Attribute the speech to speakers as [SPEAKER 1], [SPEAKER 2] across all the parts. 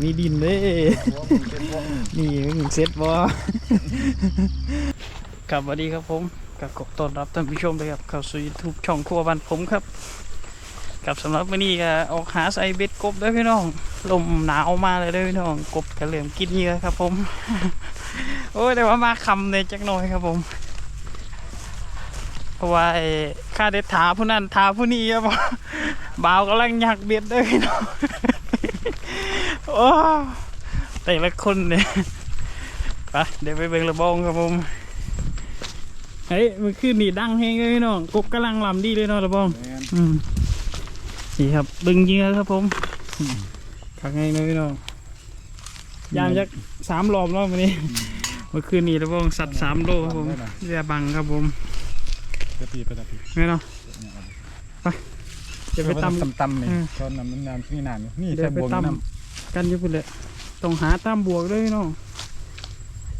[SPEAKER 1] มีดินเด้นี่มึงเซ็ตบ่ครับสวัสดีครับผมกับกบต้อนรับท่านผู้ชมเลยครับเข้าสู่ YouTube ช่องครัวบ้านผมครับ กับสำหรับวันนี้ก็ออกหาใส่เบ็ดกบด้วยพี่น้อง ลมหนาวมาเลยด้วยพี่น้องกบก็เริ่มกินเหยื่อครับผม โอ้ยแต่ว่ามาคำเลยจักหน่อยครับผมเพราะว่าไอ้ข้าได้ถาผู้นั้นถาผู้นี้ครับบ่าวกำลังอยากเบ็ดด้วยพี่น้อง โอ้แต่ละคนเนี่ยไปเดี๋ยวไปเบิ่งระบองครับผมเฮ้ยมันคือนี่ดังเฮงเลยพี่น้องกบกำลังลำดีเลยเนาะระบองอืมนี่ครับดึงเหยื่อครับผมขังไงเลยพี่น้องยามจักสามรอบแล้ววันนี้เมื่อคืนนี้ระบองสัตว์สามโลครับผมเรือบังครับผม
[SPEAKER 2] กระปีไปกระปี
[SPEAKER 1] ไงเนาะไปจะไปตำ
[SPEAKER 2] ตำตำนี่
[SPEAKER 1] อืม
[SPEAKER 2] ตอนน้ำน้ำที่นานนี่
[SPEAKER 1] เดี๋
[SPEAKER 2] ใส่
[SPEAKER 1] ยวไป
[SPEAKER 2] บวง
[SPEAKER 1] ต
[SPEAKER 2] น้ำ
[SPEAKER 1] กันอยู่พุ่นเลยต้องหาตามบวกเลยน้อง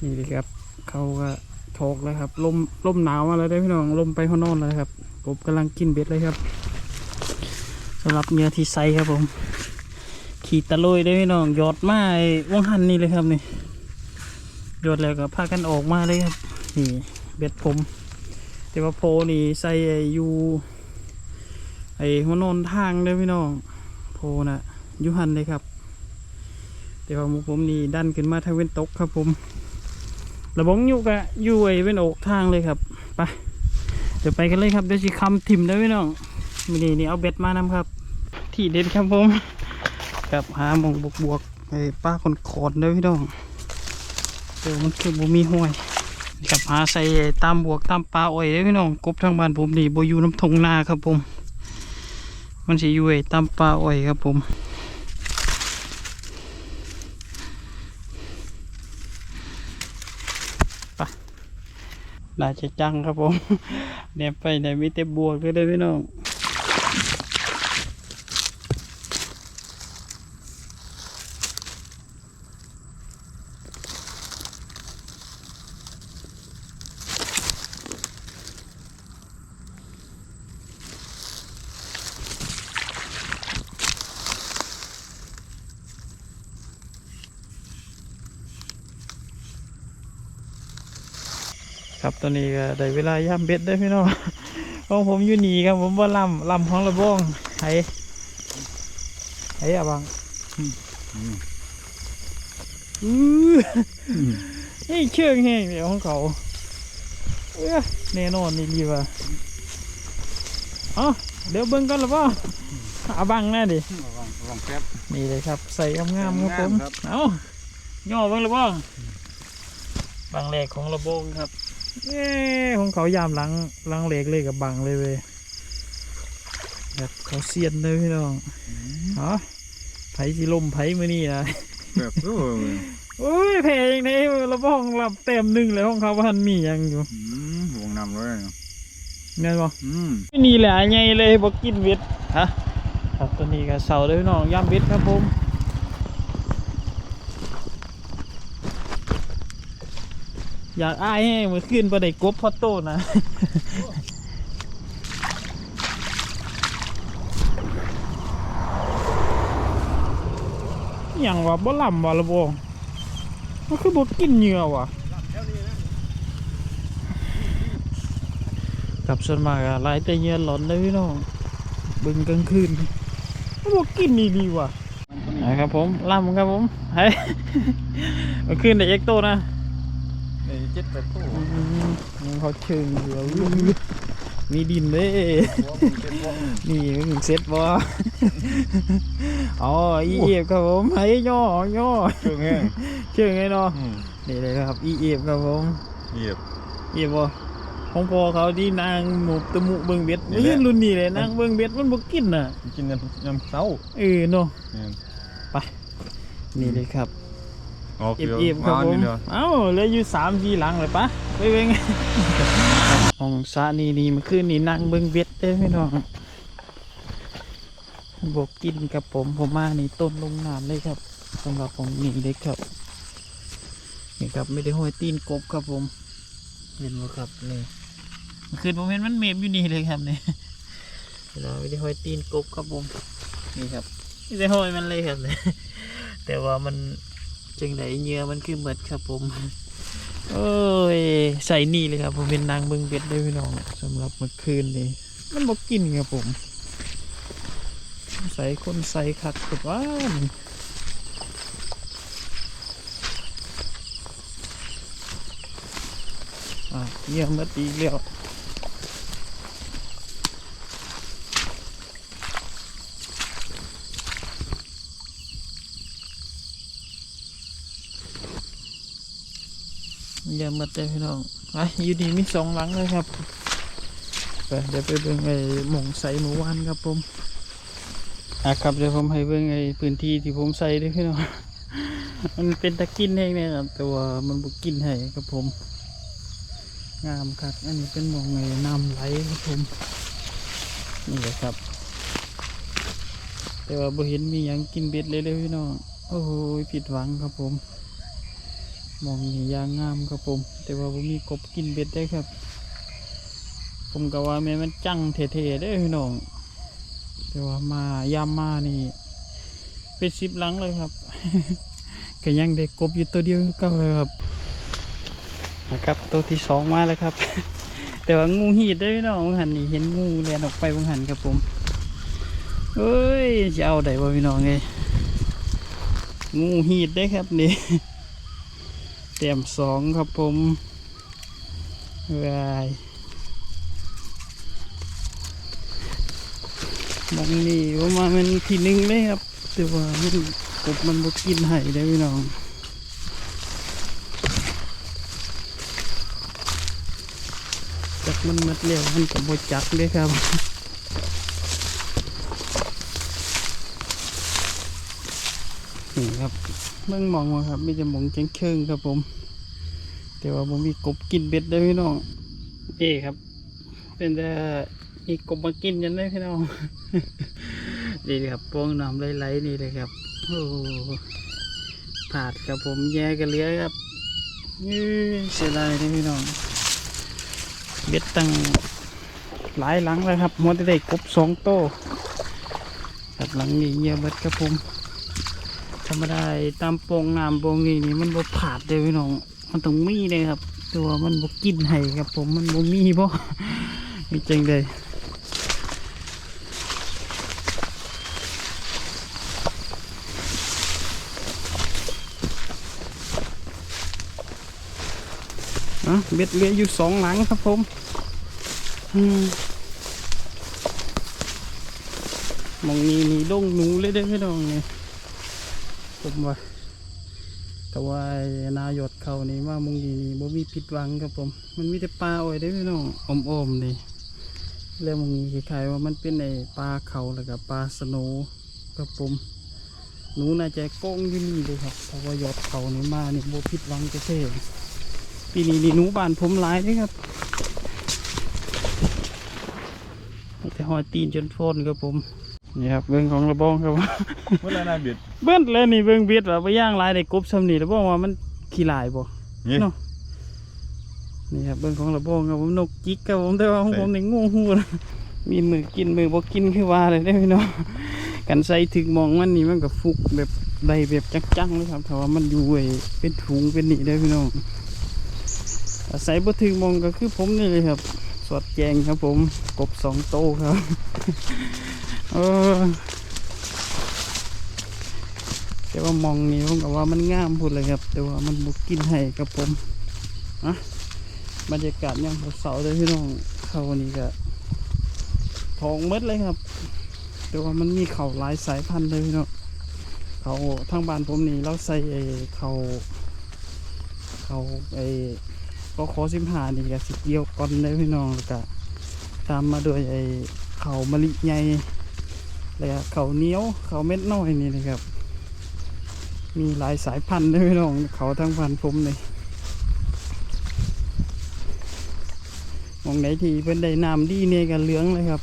[SPEAKER 1] นี่เลยครับ เขาก็โถกเลยครับลมลมหนาวมาแล้วเด้พี่น้องลมไปข้างนอกเลยครับกบกำลังกินเบ็ดเลยครับสำหรับเนื้อที่ใส่ครับผม ขี่ตะลุยได้พี่น้องยอดมาไอ้วงหันนี่เลยครับนี่ยอดแล้วก็พากันออกมาเลยครับนี่เบ็ดผมแต่ว่าโพนี่ใส่ไอ้ยูไอ้หัวนอนทางเด้พี่น้องโพน่ะยูหันเลยครับ แต่ว่าหมูผมนี่ดันขึ้นมาทางเว้นตกครับผมระบงอยู่กะอยู่ไอ้เว้นอกทางเลยครับไปเดี๋ยวไปกันเลยครับเดี๋ยวสิคำทิมได้อพี่น้องมินี่นี่เอาเบ็ดมานำครับ ที่เด็ดครับผมกับหาหมองบวกบวกไอ้ป้าคนขอนเด้พี่น้องเดี๋ยวมันคือบ่มีห้วยกับหาใส่ตามบวกตามปลาอ้อยเด้พี่น้องกบทางบ้านผมนี่บ่อยู่น้ำทงนาครับผม มันสิอยู่ไอ้ตามปลาอ้อยครับผม น่าจะจังครับผมเนี่ยไปไหนมีแต่บวกเลยเด้พี่น้อง ครับตอนนี้ก็ได้เวลาย่ำเบ็ดได้อพี่น้องของผมอยู่นี่ครับผมว่าลำลำของระบ้องไห้ไห้อะบังำ
[SPEAKER 2] อืม
[SPEAKER 1] อื้อนี่เชื่องแห้งเดี๋ยวของเขาเอ้อแน่นอนนี่ดีว่ะเอ๋อเดี๋ยวเบิ่งกันละบ่อาบังแน่ดิ
[SPEAKER 2] ระวังระวังแป๊บ
[SPEAKER 1] นี่เลยครับ ใส่งามๆครับผม
[SPEAKER 2] งามครับ
[SPEAKER 1] เอาย่อเบิ่งละบ่บางแรกของระบงครับ เอ้ของเขายามหลังหลังเหล็กเลยกับบังเลยเว้ยแบบเขาเสียนเลยพี่น้องอ๋อไผสิลมไผมือนี่นะ
[SPEAKER 2] แบบโอ้ย
[SPEAKER 1] โอ้ยแพงในระบองรับเต็มหนึ่งเลยของเขาพันมีหยังอยู่
[SPEAKER 2] อืมบวงน้ำเลย
[SPEAKER 1] แม่นบ่
[SPEAKER 2] อืม
[SPEAKER 1] นี่แหละไงเลยบอกกินเวทฮะครับตัวนี้ก็เสาเลยพี่น้องย่ำเวทครับผม อยากอ้ายให้มือขึ้นประเด็กบพอโตนะอย่างว่าบ่ลำว่าละบ่มันคือบ่กินเหยื่อว่ะกับส่วนมากอะหลายแต่เหยื่อหลอนเลยพี่น้องบึงกลางคืนมันบ่กินนี่ดีว่ะนะครับผมลำครับผมเฮ้ยเมื่อคืนได้เอ็กโตนะ
[SPEAKER 2] ไอ้เจ็ดแปตัว
[SPEAKER 1] อืมยังเขาเชิงอยู่อะอื้อมีดินเด้
[SPEAKER 2] วงมันเป็นบวง
[SPEAKER 1] นี่มึงเซ็ตบ่อ๋ออีเอฟครับผมไอ้ย่อย่อ
[SPEAKER 2] เชื่องแห้ง
[SPEAKER 1] เชื่อไงเนาะนี่เลยครับอีเอฟครับผม
[SPEAKER 2] เหยียบ
[SPEAKER 1] อีเอฟบ่ของพอเขาที่นางหมูตะมุเบิ่งเบ็ด
[SPEAKER 2] นี่แหละ
[SPEAKER 1] นี่รุ่นนี้เลยนางเบิ่งเบ็ดมันบกินน่ะ
[SPEAKER 2] กินกันยามเช้า
[SPEAKER 1] เออเนาะ
[SPEAKER 2] เนี่ย
[SPEAKER 1] นี่เลยครับ
[SPEAKER 2] ออก
[SPEAKER 1] เอ
[SPEAKER 2] เดี๋
[SPEAKER 1] ฟ
[SPEAKER 2] ยว
[SPEAKER 1] เอฟครับ
[SPEAKER 2] มา
[SPEAKER 1] ผม
[SPEAKER 2] นี่เดียว
[SPEAKER 1] เอ้าเหลืออยู่สามทีหลังเลยปะไปเบิ่งห้องสระนี่นี่เมื่อคืนนี่นั่งเบิ่งเบ็ดเด้อพี่น้องบกกินกับผมผมมานี่ต้นลงน้ำเลยครับสำหรับผมนี่เลยครับนี่ครับไม่ได้ห้อยตีนกบครับผมเห็นไหมครับนี่เมื่อคืนผมเห็นมันเมมอยู่นี่เลยครับนี่เราไม่ได้ห้อยตีนกบครับผมนี่ครับไม่ได้ห้อยมันเลยครับเนี่ยแต่ว่ามัน จังไดเหงื่อมันคือเมดครับผมโอ้ยใส่นี่เลยครับผมเป็นนางเบิงเบ็ดได้พี่น้องสำหรับเมื่อคืนนี้มันบอกกินครับผม ใส่คนใส่คักกับว่านอะเหงื่อเมดอีกแล้ว เหงื่อเมดเลยพี่น้องไปอยู่ดีมีสองหลังเลยครับไปเดี๋ยวไปเบิ่งไอ้หมองใส่หมูวานครับผมอะครับเดี๋ยวผมให้เบิ่งไอ้พื้นที่ที่ผมใส่ด้วยพี่น้องมันเป็นตะกินเองนะครับแต่ว่ามันบุกินให้ครับผม งามครับอันนี้เป็นหมองไงน้ำไหลครับผมนี่เลยครับ แต่ว่าบ่เห็นมีหยังกินเบ็ดเลยเลยพี่น้องโอ้โหผิดหวังครับผม มองนี่ยางงามครับผม แต่ว่าบ่มีกบกินเบ็ดได้ครับ ผมก็ว่าแม่มันจังเท่ๆได้อพี่น้อง แต่ว่ามายามมานี่เป็นสิบหลังเลยครับก็ยังได้กบอยู่ตัวเดียวก็เลยครับนะครับตัวที่สองมาแล้วครับ แต่ว่างูหีดได้พี่น้องบางหันนี่เห็นงูเลียนออกไปบางหันครับผมเอ้ยจะเอาได้บ่พี่น้องไงงูหีดได้ครับนี่ เต็มสองครับผมวายมองนี่ว่ามามันทีนึงเลยครับ แต่ว่ามันกบมันบกินไห้ได้พี่น้องจักมันมัดเร็วมันก็บ่จักเลยครับ นี่ครับเบิ่งมองว่าครับมีแต่หมองเชิงเชิงครับผม แต่ว่าผมมีกบกินเบ็ดได้พี่น้องนี่ครับ เป็นแต่มีกบมากินกันได้พี่น้องนี่ครับพวงน้ำไหลๆนี่เลยครับโอ้ผาดครับผมแย่กันเหลือครับนี่เสียดายเลยพี่น้องเบ็ดตั้งหลายหลังแล้วครับมัวแต่ได้กบสองโตครับหลังนี้เงียบเบิดครับผม ธรรมดาไอ้ตามโปงน้ำโปงนี่นี่มันบ่ผาดเลยพี่น้อง มันต้องมีเลยครับ ตัวมันบ่กินให้ครับผมมันบ่มีบ่มีจังเลยอะเบ็ดเหลืออยู่สองหลังครับผมมองนี้นี่ดงหนูเลยได้อพี่น้องเนี่ย ผมว่าแต่ว่านายดเขานี่ว่ามองนี้นี่บ่มีผิดหวังครับผม มันมีแต่ปลาอ้อยได้พี่น้องอมๆนี่แล้วมองนี้คล้ายๆว่ามันเป็นไอ้ปลาเขาแล้วก็ปลาสโหนครับผมหนูน่าจะโก้งยู่นี่เลยครับเพราะว่ายอดเขานี่มานี่บ่ผิดหวังจะเท่ปีนี้นี่หนูบานผมหลายเลยครับแต่หอยตีนจนโฟนครับผม นี่ครับเบิ้งของระบองครับ
[SPEAKER 2] เมื่อไรน่าเบียด
[SPEAKER 1] เบิ้งแล้วนี่เบิ้งเบียดว่าไปย่างหลายได้กบซ้ำนี่ระบองว่ามันขี้ลายบ่
[SPEAKER 2] นี่
[SPEAKER 1] เนาะนี่ครับเบิ้งของระบองครับผมนกจิกครับผมแต่ว่าของ
[SPEAKER 2] ใส่
[SPEAKER 1] ผมนี่งูหูนะมีมือกินมือบ่กินคือว่าเลยได้อพี่น้องกันใส่ถึงมองมันนี่มันก็ฟุกแบบได้แบบจังๆเลยครับแต่ว่ามันอยู่ไอ้เป็นถุงเป็นนี่ได้อพี่น้องอาศัยบ่ถึงมองก็คือผมนี่เลยครับสอดแจงครับผมกบสองโตวครับ เออแต่ว่ามองนี่ผมก็ว่ามันงามพูดเลยครับ แต่ว่ามันบุกกินให้ครับผมอะบรรยากาศยังเสาเลยพี่น้องเขาวันนี้ก็ทองหมดเลยครับ แต่ว่ามันมีเขาหลายสายพันธุ์เลยพี่น้องเขาทางบ้านผมนี่เราใส่ไอ้เขาเขาไอ้ก็ขอสิบหานี่ก็สิเกี่ยวก่อนเลยพี่น้องแล้วก็ตามมาด้วยไอ้เขามะลิใหญ่ แล้วก็เขาเนี้ยวเขาเม็ดน้อยนี่นะครับ มีหลายสายพันธุ์เลยพี่น้องเขาทั้งพันธุ์ผมเลยมองไหนทีเป็นได้น้ำดีเนี่ยก็เหลืองเลยครับ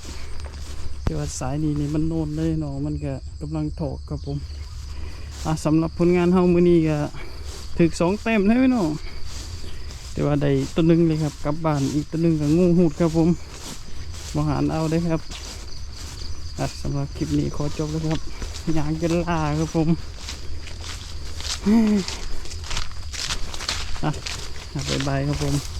[SPEAKER 1] แต่ว่าสายนี้นี่มันโน่นเลยเนาะมันก็กำลังถกครับผมอะสำหรับผลงานเฮามือนี้ก็ถึกสองเต็มเลยพี่น้องแต่ว่าได้ตัวหนึงเลยครับกลับบ้านอีกตัวหนึงกับงูหูดครับผมบหารเอาได้ครับ สำหรับคลิปนี้ขอจบแล้วครับยางจะลาครับผมอะอะบ๊ายบายครับผม